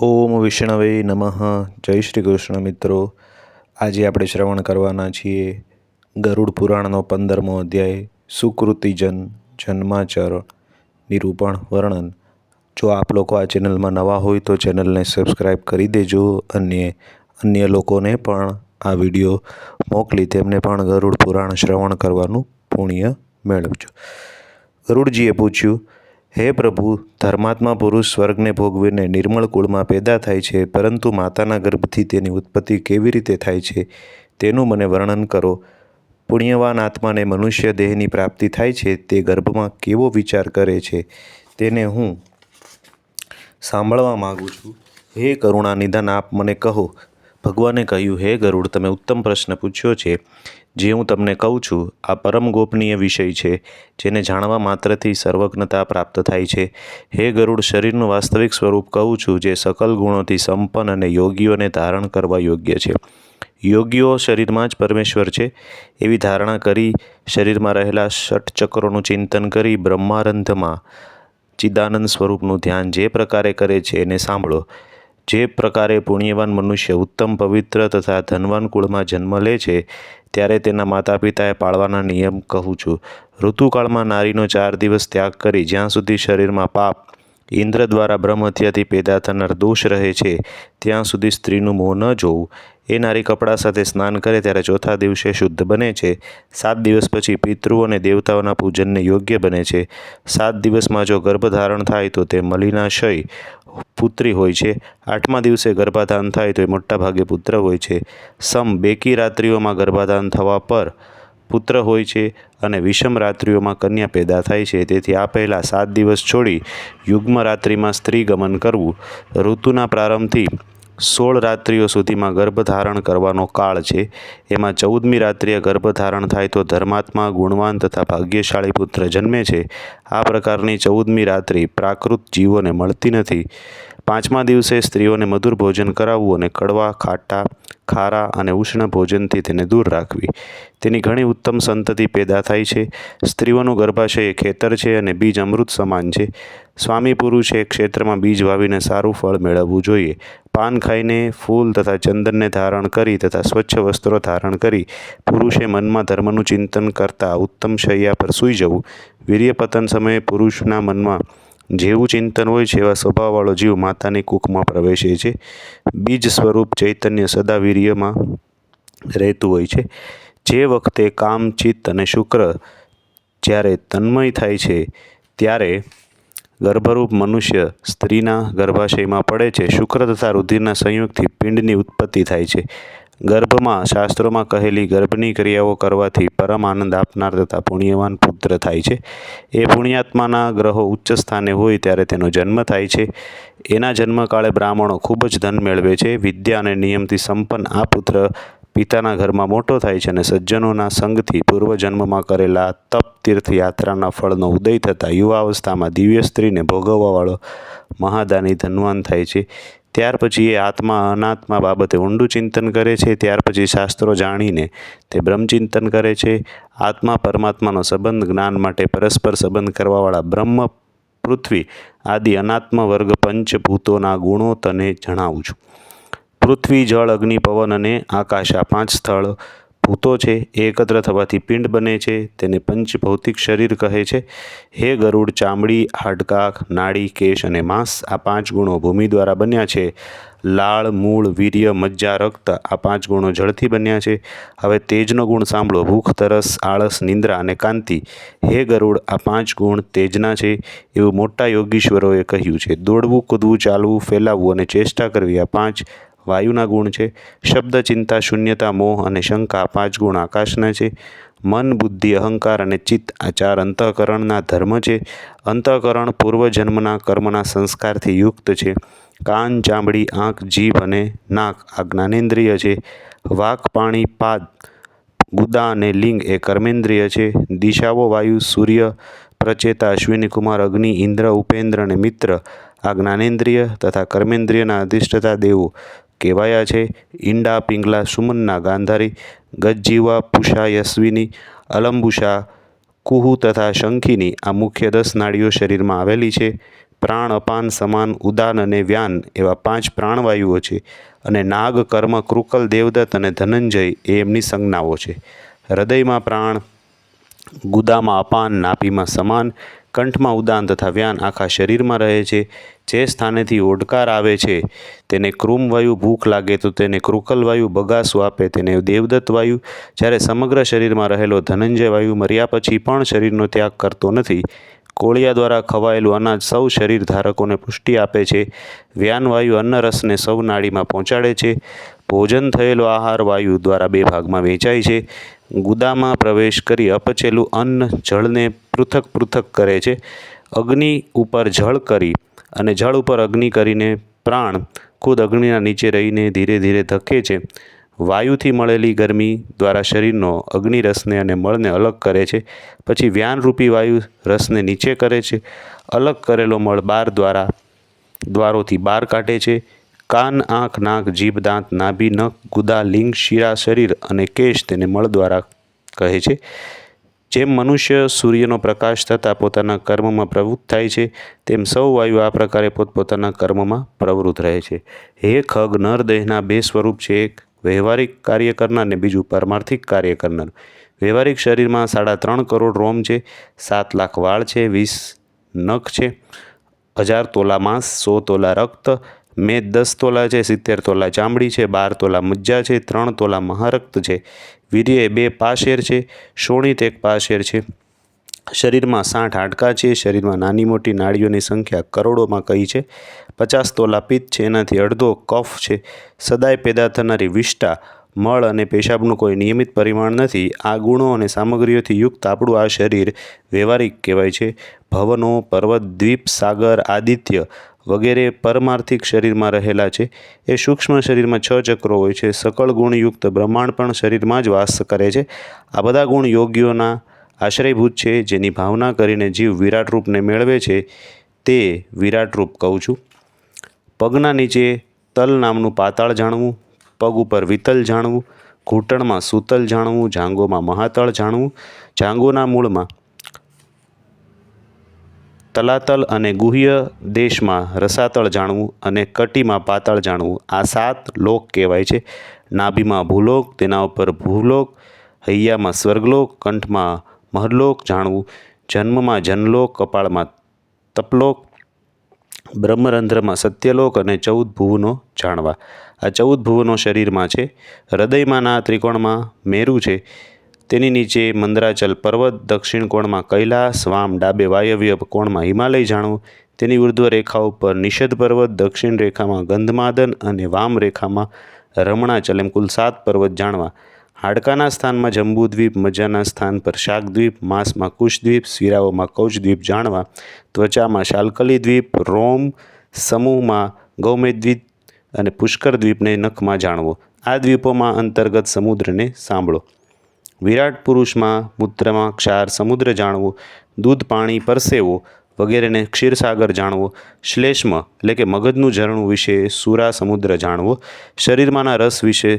ઓમ વિષ્ણવે નમઃ. જય શ્રી કૃષ્ણ મિત્રો. આજે આપણે શ્રવણ કરવાના છીએ ગરુડ પુરાણનો પંદરમો અધ્યાય સુકૃતિજન જન્માચર નિરૂપણ, વર્ણન. જો આપ લોકો આ ચેનલમાં નવા હોય તો ચેનલને સબસ્ક્રાઈબ કરી દેજો અને અન્ય લોકોને પણ આ વીડિયો મોકલી તેમને પણ ગરુડ પુરાણ શ્રવણ કરવાનું પુણ્ય મેળવજો. ગરુડજીએ પૂછ્યું હે પ્રભુ, ધર્માત્મા પુરુષ સ્વર્ગને ભોગવીને નિર્મળ કુળમાં પેદા થાય છે, પરંતુ માતાના ગર્ભથી તેની ઉત્પત્તિ કેવી રીતે થાય છે, તેનું મને વર્ણન કરો. પુણ્યવાન આત્માને મનુષ્ય દેહની પ્રાપ્તિ થાય છે, તે ગર્ભમાં કેવો વિચાર કરે છે, તેને હું સાંભળવા માગું છું. હે કરુણા નિધન આપ મને કહો. ભગવાને કહ્યું, હે ગરુડ, તમે ઉત્તમ પ્રશ્ન પૂછ્યો છે. જે હું તમને કહું છું, આ પરમ ગોપનીય વિષય છે, જેને જાણવા માત્રથી સર્વજ્ઞતા પ્રાપ્ત થાય છે. હે ગરુડ, શરીરનું વાસ્તવિક સ્વરૂપ કહું છું, જે સકલ ગુણોથી સંપન્ન અને યોગીઓને ધારણ કરવા યોગ્ય છે. યોગીઓ શરીરમાં જ પરમેશ્વર છે. એવી ધારણા કરી, શરીરમાં રહેલા ષટચક્રોનું ચિંતન કરી, બ્રહ્મારંધમાં ચિદાનંદ સ્વરૂપનું ધ્યાન જે પ્રકારે કરે છે એને સાંભળો. જે પ્રકારે પુણ્યવાન મનુષ્ય ઉત્તમ, પવિત્ર તથા ધનવાન કુળમાં જન્મ લે છે, ત્યારે તેના માતા પિતાએ પાળવાના નિયમ કહું છું. ઋતુકાળમાં નારીનો ચાર દિવસ ત્યાગ કરી જ્યાં સુધી શરીરમાં પાપ ઇન્દ્ર દ્વારા બ્રહ્મ હત્યાથી પેદા થનાર દોષ રહે છે. ત્યાં સુધી સ્ત્રીનું મોં ન જોવું. એ નારી કપડાં સાથે સ્નાન કરે ત્યારે ચોથા દિવસે શુદ્ધ બને છે. સાત દિવસ પછી પિતૃઓ અને દેવતાઓના પૂજનને યોગ્ય બને છે. સાત દિવસમાં જો ગર્ભધારણ થાય તો તે મલિનાશય પુત્રી હોય છે. આઠમા દિવસે ગર્ભાધાન થાય તો એ મોટાભાગે પુત્ર હોય છે. સમ, બેકી રાત્રિઓમાં ગર્ભાધાન થવા પર પુત્ર હોય છે અને વિષમ રાત્રિઓમાં કન્યા પેદા થાય છે. તેથી આ પહેલાં સાત દિવસ છોડી યુગ્મ રાત્રિમાં સ્ત્રી ગમન કરવું ઋતુના પ્રારંભથી સોળ રાત્રિઓ સુધીમાં ગર્ભધારણ કરવાનો કાળ છે. એમાં ચૌદમી રાત્રિએ ગર્ભધારણ થાય તો ધર્માત્મા ગુણવાન તથા ભાગ્યશાળી પુત્ર જન્મે છે. આ પ્રકારની ચૌદમી રાત્રિ પ્રાકૃત જીવોને મળતી નથી. પાંચમા દિવસે સ્ત્રીઓને મધુર ભોજન કરાવવું અને કડવા, ખાટા ખારા અને ઉષ્ણ ભોજનથી તેને દૂર રાખવી. તેની ઘણી ઉત્તમ સંતતિ પેદા થાય છે. સ્ત્રીઓનું ગર્ભાશય એ ખેતર છે અને બીજ અમૃત સમાન છે. સ્વામી પુરુષે ક્ષેત્રમાં બીજ વાવીને સારું ફળ મેળવવું જોઈએ. પાન ખાઈને ફૂલ તથા ચંદનને ધારણ કરી તથા સ્વચ્છ વસ્ત્રો ધારણ કરી પુરુષે મનમાં ધર્મનું ચિંતન કરતા ઉત્તમ શૈયા પર સૂઈ જવું. વીર્યપતન સમયે પુરુષના મનમાં જેવું ચિંતન હોય છે એવા સ્વભાવવાળો જીવ માતાની કૂખમાં પ્રવેશે છે. બીજ સ્વરૂપ ચૈતન્ય સદા વીર્યમાં રહેતું હોય છે. જે વખતે કામ, ચિત્ત અને શુક્ર જ્યારે તન્મય થાય છે, ત્યારે ગર્ભરૂપ મનુષ્ય સ્ત્રીના ગર્ભાશયમાં પડે છે. શુક્ર તથા રુધિરના સંયોગથી પિંડની ઉત્પત્તિ થાય છે. ગર્ભમાં શાસ્ત્રોમાં કહેલી ગર્ભની ક્રિયાઓ કરવાથી પરમ આનંદ આપનાર તથા પુણ્યવાન પુત્ર થાય છે. એ પુણ્યાત્માના ગ્રહો ઉચ્ચ સ્થાને હોય ત્યારે તેનો જન્મ થાય છે. એના જન્મકાળે બ્રાહ્મણો ખૂબ જ ધન મેળવે છે. વિદ્યા અને નિયમથી સંપન્ન આ પુત્ર પિતાના ઘરમાં મોટો થાય છે અને સજ્જનોના સંગથી પૂર્વજન્મમાં કરેલા તપ તીર્થયાત્રાના ફળનો ઉદય થતાં યુવાવસ્થામાં દિવ્ય સ્ત્રીને ભોગવવાવાળો મહાદાની ધનવાન થાય છે. ત્યાર પછી એ આત્મા અનાત્મા બાબતે ઊંડું ચિંતન કરે છે, ત્યાર પછી શાસ્ત્રો જાણીને તે બ્રહ્મચિંતન કરે છે. આત્મા પરમાત્માનો સંબંધ જ્ઞાન માટે પરસ્પર સંબંધ કરવાવાળા બ્રહ્મ, પૃથ્વી આદિ અનાત્મ વર્ગ પંચભૂતોના ગુણો તને જણાવું છું. પૃથ્વી, જળ, અગ્નિ, પવન અને આકાશ આ પાંચ સ્થળ ભૂતો છે, એ એકત્ર થવાથી પિંડ બને છે, તેને પંચભૌતિક શરીર કહે છે. હે ગરુડ, ચામડી હાડકાં નાડી, કેશ અને માંસ આ પાંચ ગુણો ભૂમિ દ્વારા બન્યા છે. લાળ, મૂળ, વીર્ય, મજ્જા, રક્ત આ પાંચ ગુણો જળથી બન્યા છે. હવે તેજનો ગુણ સાંભળો. ભૂખ, તરસ, આળસ, નિંદ્રા અને કાંતિ. હે ગરુડ, આ પાંચ ગુણ તેજના છે એવું મોટા યોગીશ્વરોએ કહ્યું છે. દોડવું, કૂદવું, ચાલવું, ફેલાવવું અને ચેષ્ટા કરવી આ પાંચ વાયુના ગુણ છે, શબ્દ, ચિંતા, શૂન્યતા, મોહ અને શંકા પાંચ ગુણ આકાશના છે. મન, બુદ્ધિ, અહંકાર અને ચિત્ત આ ચાર અંતઃકરણના ધર્મ છે. અંતઃકરણ પૂર્વજન્મના કર્મના સંસ્કારથી યુક્ત છે. કાન, ચામડી, આંખ, જીભ અને નાક આ જ્ઞાનેન્દ્રિય છે. વાક, પાણી, પાદ, ગુદા અને લિંગ એ કર્મેન્દ્રિય છે. દિશાઓ, વાયુ, સૂર્ય, પ્રચેતા, અશ્વિની કુમાર, અગ્નિ, ઇન્દ્ર, ઉપેન્દ્ર અને મિત્ર આ જ્ઞાનેન્દ્રિય તથા કર્મેન્દ્રિયના અધિષ્ઠતા દેવો કહેવાયા છે. ઈંડા, પિંગલા, સુમનના ગાંધારી, ગજજીવા પુષા યશ્વિની અલંબુષા કુહુ તથા શંખીની આ મુખ્ય દસ નાડીઓ શરીરમાં આવેલી છે. પ્રાણ, અપાન, સમાન, ઉદાન અને વ્યાન એવા પાંચ પ્રાણવાયુઓ છે અને નાગ, કર્મ, કૃકલ, દેવદત્ત અને ધનંજય એ એમની સંજ્ઞાઓ છે. હૃદયમાં પ્રાણ, ગુદામાં અપાન, નાભીમાં સમાન કંઠમાં ઉદાન તથા વ્યાન આખા શરીરમાં રહે છે. જે સ્થાનેથી ઓડકાર આવે છે, તેને કૃમવાયુ વાયુ ભૂખ લાગે તો તેને કૃકલવાયુ બગાસું આપે, તેને દેવદત્ત વાયુ. જ્યારે સમગ્ર શરીરમાં રહેલો ધનંજય વાયુ મર્યા પછી પણ શરીરનો ત્યાગ કરતો નથી. કોળિયા દ્વારા ખવાયેલું અનાજ સૌ શરીર ધારકોને પુષ્ટિ આપે છે. વ્યાન વાયુ અન્ન રસને સૌ નાડીમાં પહોંચાડે છે. ભોજન થયેલો આહાર વાયુ દ્વારા બે ભાગમાં વેચાય છે. ગુદામાં પ્રવેશ કરી અપચેલું અન્ન જળને પૃથક પૃથક કરે છે. અગ્નિ ઉપર જળ કરી અને જળ ઉપર અગ્નિ કરીને પ્રાણ ખુદ અગ્નિના નીચે રહીને ધીરે ધીરે ધકે છે. વાયુથી મળેલી ગરમી દ્વારા શરીરનો અગ્નિ રસને અને મળને અલગ કરે છે. પછી વ્યાનરૂપી વાયુ રસને નીચે કરે છે. અલગ કરેલો મળ બાર દ્વારા, દ્વારોથી બહાર કાઢે છે. કાન, આંખ, નાક, જીભ, દાંત, નાભી, નખ, ગુદા, લિંગ, શિરા, શરીર અને કેશ તેને મળ દ્વારા કહે છે. જેમ મનુષ્ય સૂર્યનો પ્રકાશ થતાં પોતાના કર્મમાં પ્રવૃત્ત થાય છે, તેમ સૌ વાયુ આ પ્રકારે પોતપોતાના કર્મમાં પ્રવૃત્ત રહે છે. હે ખગ, નર દેહના બે સ્વરૂપ છે, એક વ્યવહારિક કાર્ય કરનાર ને બીજું પારમાર્થિક કાર્ય કરનાર. વ્યવહારિક શરીરમાં સાડા ત્રણ કરોડ રોમ છે, સાત લાખ વાળ છે, વીસ નખ છે, હજાર તોલા માંસ, સો તોલા રક્ત મેદ દસ તોલા છે, સિત્તેર તોલા ચામડી છે, બાર તોલા મજ્જા છે, ત્રણ તોલા મહારક્ત છે. વીર્ય બે પાશેર છે, શોણિત એક પાશેર છે. શરીરમાં સાઠ હાડકા છે, શરીરમાં નાની મોટી નાળીઓની સંખ્યા કરોડોમાં કહી છે. પચાસ તોલા પિત્ત છે, એનાથી અડધો કફ છે. સદાય પેદા થનારી વિષ્ટા મળ અને પેશાબનું કોઈ નિયમિત પરિમાણ નથી. આ ગુણો અને સામગ્રીઓથી યુક્ત આપણું આ શરીર વ્યવહારિક કહેવાય છે. ભવનો, પર્વત, દ્વીપ, સાગર, આદિત્ય વગેરે પરમાર્થિક શરીરમાં રહેલા છે. એ સૂક્ષ્મ શરીરમાં છ ચક્રો હોય છે. સકળ ગુણયુક્ત બ્રહ્માંડ પણ શરીરમાં જ વાસ કરે છે. આ બધા ગુણ યોગ્યોના આશ્રયભૂત છે. જેની ભાવના કરીને જીવ વિરાટ રૂપને મેળવે છે તે વિરાટ રૂપ કહું છું. પગના નીચે તલ નામનું પાતાળ જાણવું, પગ ઉપર વિતલ જાણવું, ઘૂંટણમાં સૂતલ જાણવું, જાંગોમાં મહાતળ જાણવું, જાંગોના મૂળમાં તલાતલ અને ગુહ્ય દેશમાં રસાતળ જાણવું અને કટીમાં પાતાળ જાણવું, આ સાત લોક કહેવાય છે. નાભીમાં ભૂલોક, તેના ઉપર ભૂલોક, હૈયામાં સ્વર્ગલોક, કંઠમાં મહલોક જાણવું, જન્મમાં જનલોક, કપાળમાં તપલોક, બ્રહ્મરંધ્રમાં સત્યલોક અને ચૌદ ભુવનો જાણવા. આ ચૌદ ભુવનો શરીરમાં છે. હૃદયમાંના ત્રિકોણમાં મેરુ છે. તેની નીચે મંદરાચલ પર્વત, દક્ષિણ કોણમાં કૈલાસ, વામ ડાબે વાયવ્ય કોણમાં હિમાલય જાણવું તેની ઉર્ધ્વ રેખા ઉપર નિષદ પર્વત, દક્ષિણ રેખામાં ગંધમાદન અને વામ રેખામાં રમણાચલ, એમ કુલ સાત પર્વત જાણવા. હાડકાના સ્થાનમાં જંબુદ્વીપ, મજાના સ્થાન પર શાકદ્વીપ, માંસમાં કુશદ્વીપ, શિરાઓમાં કૌચદ્વીપ જાણવા. ત્વચામાં શાલ્કલી દ્વીપ, રોમ, સમૂહમાં ગૌમેદ્વીપ અને પુષ્કર દ્વીપને નખમાં જાણવો. આ દ્વીપોમાં અંતર્ગત સમુદ્રને સાંભળો. વિરાટ પુરુષમાં, મૂત્રમાં ક્ષાર સમુદ્ર જાણવો, દૂધ પાણી પરસેવો વગેરેને ક્ષીરસાગર જાણવો, શ્લેષ્મ એટલે કે મગજનું ઝરણું વિશે સુરા સમુદ્ર જાણવો, શરીરમાંના રસ વિશે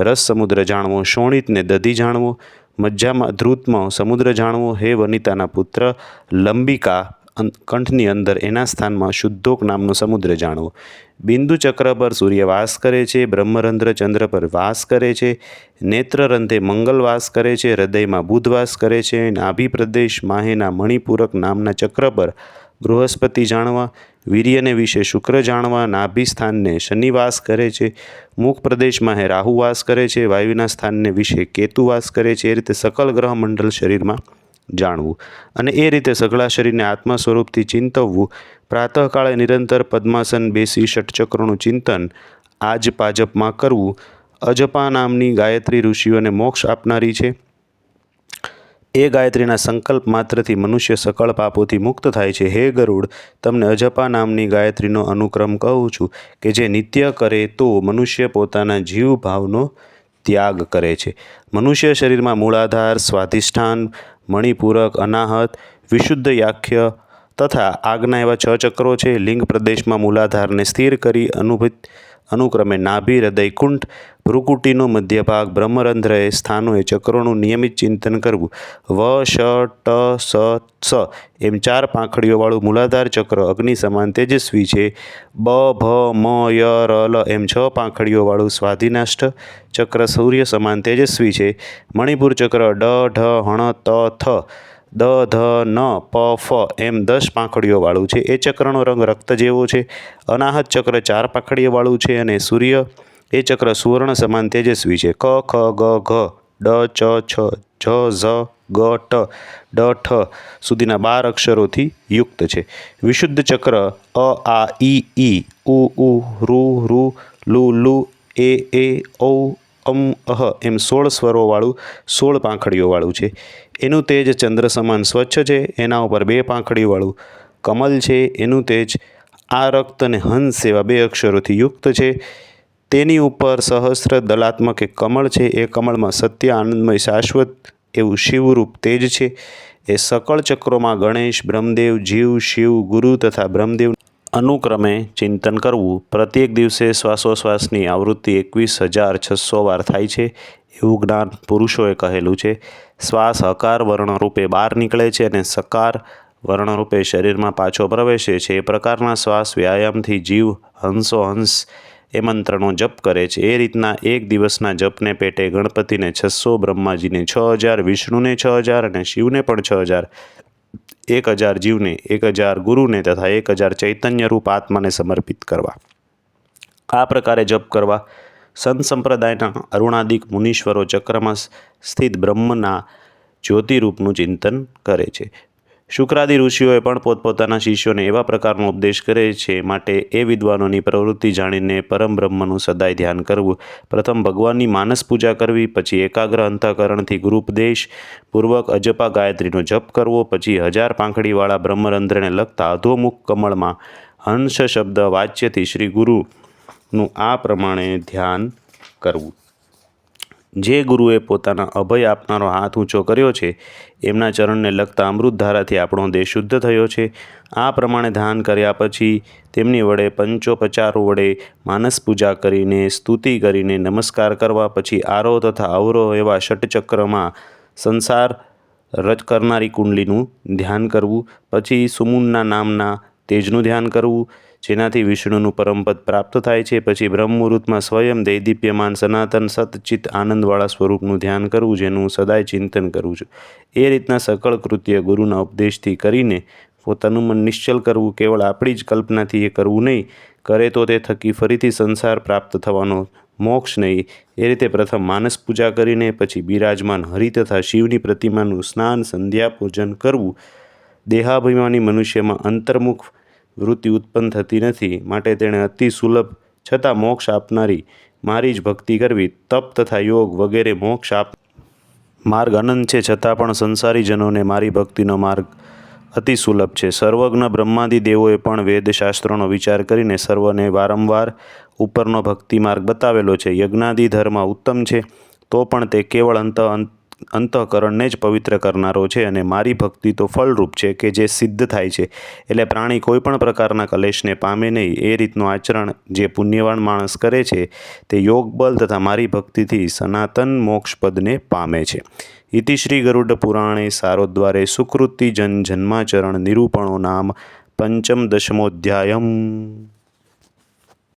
રસ સમુદ્ર જાણવો, શોણિતને દધી જાણવો, મજ્જામાં ધ્રુતમાં સમુદ્ર જાણવો, હે વનિતાના પુત્ર, લંબિકા કંઠની અંદર એના સ્થાનમાં શુદ્ધોક નામનો સમુદ્ર જાણવો. બિંદુ ચક્ર પર સૂર્ય વાસ કરે છે, બ્રહ્મરંધ્ર ચંદ્ર પર વાસ કરે છે, નેત્રરંધે મંગલ વાસ કરે છે, હૃદયમાં બુધ વાસ કરે છે નાભી પ્રદેશ માહેના મણિપૂરક નામના ચક્ર પર બૃહસ્પતિ જાણવા, વીર્યને વિશે શુક્ર જાણવા નાભી સ્થાનને શનિ કરે છે, મુખ પ્રદેશમાં હે રાહુ વાસ કરે છે, વાયુના સ્થાનને વિશે કેતુ વાસ કરે છે, એ રીતે સકલ ગ્રહ મંડળ શરીરમાં જાણવું. અને એ રીતે સઘળા શરીરને આત્મા સ્વરૂપથી ચિંતવવું. પ્રાતઃકાળે નિરંતર પદ્માસન બેસી ષટચક્રોનું ચિંતન આજ પાજપમાં કરવું. અજપા નામની ગાયત્રી ઋષિઓને મોક્ષ આપનારી છે. એ ગાયત્રીના સંકલ્પ માત્રથી મનુષ્ય સકળ પાપોથી મુક્ત થાય છે. હે ગરુડ, તમને અજપા નામની ગાયત્રીનો અનુક્રમ કહું છું કે જે નિત્ય કરે તો મનુષ્ય પોતાના જીવ ભાવનો ત્યાગ કરે છે. મનુષ્ય શરીરમાં મૂળાધાર, સ્વાધિષ્ઠાન મણિપૂરક અનાહત, વિશુદ્ધ યાખ્ય તથા આગના એવા છ ચક્રો છે. લિંગ પ્રદેશમાં મૂલાધારને સ્થિર કરી અનુભિત અનુક્રમે નાભી હૃદયકુંઠ ભ્રુકુટીનો મધ્ય ભાગ બ્રહ્મરંધ્ર એ સ્થાનોએ ચક્રોનું નિયમિત ચિંતન કરવું. વ, શ, ટ, સ સ એમ ચાર પાંખડીઓવાળું મૂલાધાર ચક્ર અગ્નિ સમાન તેજસ્વી છે. બ, ભ, મ, ય, ર, લ એમ છ પાંખડીઓવાળું સ્વાધિનાષ્ટ ચક્ર સૂર્ય સમાન તેજસ્વી છે. મણિપુર ચક્ર ડ, ઢ, હણ, ત, થ દ, ધ, ન, પ, ફ એમ દસ પાંખડીઓવાળું છે. એ ચક્રનો રંગ રક્ત જેવો છે. અનાહત ચક્ર ચાર પાંખડીઓવાળું છે અને સૂર્ય એ ચક્ર સુવર્ણ સમાન તેજસ્વી છે. ક, ખ, ગ, ઘ, ડ, ચ, છ, જ, ઝ, ગ, ટ, ડ, ઠ સુધીના બાર અક્ષરોથી યુક્ત છે. વિશુદ્ધ ચક્ર અ, આ, ઈ ઈ, ઉ ઉ, રૂ રૂ, લુ લુ, એ એ, ઔ અમ અહ એમ સોળ સ્વરોવાળું, સોળ પાંખડીઓવાળું છે. એનું તેજ ચંદ્ર સમાન સ્વચ્છ છે, એના ઉપર બે પાંખડીઓવાળું કમલ છે, એનું તેજ આ રક્ત અને હંસ એવા બે અક્ષરોથી યુક્ત છે. તેની ઉપર સહસ્ર દલાત્મક એક કમળ છે, એ કમળમાં સત્ય, આનંદમય, શાશ્વત એવું શિવરૂપ તેજ છે. એ સકળ ચક્રોમાં ગણેશ, બ્રહ્મદેવ, જીવ, શિવ, ગુરુ તથા બ્રહ્મદેવ અનુક્રમે ચિંતન કરવું. પ્રત્યેક દિવસે શ્વાસોશ્વાસની આવૃત્તિ એકવીસ હજાર છસો વાર થાય છે એવું જ્ઞાન પુરુષોએ કહેલું છે. શ્વાસ હકાર વર્ણરૂપે બહાર નીકળે છે અને સકાર વર્ણરૂપે શરીરમાં પાછો પ્રવેશે છે. એ પ્રકારના શ્વાસ વ્યાયામથી જીવ હંસો હંસ એ મંત્રનો જપ કરે છે. એ રીતના એક દિવસના જપને પેટે ગણપતિને છસો, બ્રહ્માજીને છ હજાર, વિષ્ણુને છ હજાર અને શિવને પણ છ હજાર એક હજાર જીવને, એક હજાર ગુરુને તથા એક હજાર ચૈતન્યરૂપ આત્માને સમર્પિત કરવા. આ પ્રકારે જપ કરવા સંત સંપ્રદાયના અરુણાદિક મુનીશ્વરો ચક્રમાં સ્થિત બ્રહ્મના જ્યોતિરૂપનું ચિંતન કરે છે. શુક્રાદિ ઋષિઓએ પણ પોતપોતાના શિષ્યોને એવા પ્રકારનો ઉપદેશ કરે છે માટે એ વિદ્વાનોની પ્રવૃત્તિ જાણીને પરમ બ્રહ્મનું સદાય ધ્યાન કરવું. પ્રથમ ભગવાનની માનસ પૂજા કરવી, પછી એકાગ્ર અંતઃકરણથી ગુરુપદેશ પૂર્વક અજપા ગાયત્રીનો જપ કરવો, પછી હજાર પાંખડીવાળા બ્રહ્મરંધ્રને લગતા અધોમુખ કમળમાં હંસ શબ્દ વાચ્યથી શ્રી ગુરુનું આ પ્રમાણે ધ્યાન કરવું. જે ગુરુએ પોતાના અભય આપનારો હાથ ઊંચો કર્યો છે, એમના ચરણને લગતા અમૃતધારાથી આપણો દેહ શુદ્ધ થયો છે. આ પ્રમાણે ધ્યાન કર્યા પછી તેમની વડે પંચોપચારો વડે માનસ પૂજા કરીને, સ્તુતિ કરીને નમસ્કાર કરવા પછી આરોહ તથા અવરોહ એવા ષટચક્રમાં સંસાર રચ કરનારી કુંડલીનું ધ્યાન કરવું, પછી સુમુનના નામના તેજનું ધ્યાન કરવું, જેનાથી વિષ્ણુનું પરમપદ પ્રાપ્ત થાય છે. પછી બ્રહ્મમુહૂર્તમાં સ્વયં દૈદીપ્યમાન સનાતન સતચિત આનંદવાળા સ્વરૂપનું ધ્યાન કરવું, જેનું સદાય ચિંતન કરવું છું. એ રીતના સકળ કૃત્ય ગુરુના ઉપદેશથી કરીને પોતાનું મન નિશ્ચલ કરવું કેવળ આપણી જ કલ્પનાથી એ કરવું નહીં. કરે તો તે થકી ફરીથી સંસાર પ્રાપ્ત થવાનો મોક્ષ નહીં. એ રીતે પ્રથમ માનસ પૂજા કરીને પછી બિરાજમાન હરિ તથા શિવની પ્રતિમાનું સ્નાન, સંધ્યા, પૂજન કરવું દેહાભિમાની મનુષ્યમાં અંતર્મુખ વૃત્તિ ઉત્પન્ન થતી નથી. માટે તેણે અતિ સુલભ છતાં મોક્ષ આપનારી મારી જ ભક્તિ કરવી. તપ તથા યોગ વગેરે મોક્ષ આપ માર્ગ અનંત છે, છતાં પણ સંસારીજનોને મારી ભક્તિનો માર્ગ અતિ સુલભ છે. સર્વજ્ઞ બ્રહ્માદિ દેવોએ પણ વેદશાસ્ત્રોનો વિચાર કરીને સર્વને વારંવાર ઉપરનો ભક્તિ માર્ગ બતાવેલો છે. યજ્ઞાદિ ધર્મ ઉત્તમ છે, તો પણ તે કેવળ અંત અંતઃકરણને જ પવિત્ર કરનારો છે અને મારી ભક્તિ તો ફળરૂપ છે કે જે સિદ્ધ થાય છે. એટલે પ્રાણી કોઈ પણ પ્રકારના કલેશને પામે નહીં. એ રીતનું આચરણ જે પુણ્યવાન માણસ કરે છે તે યોગબલ તથા મારી ભક્તિથી સનાતન મોક્ષપદને પામે છે. ઇતિ શ્રી ગરુડ પુરાણે સારોદ્વારે સુકૃતિ જન જન્માચરણ નિરૂપણો નામ પંચમ દશમોધ્યાયમ.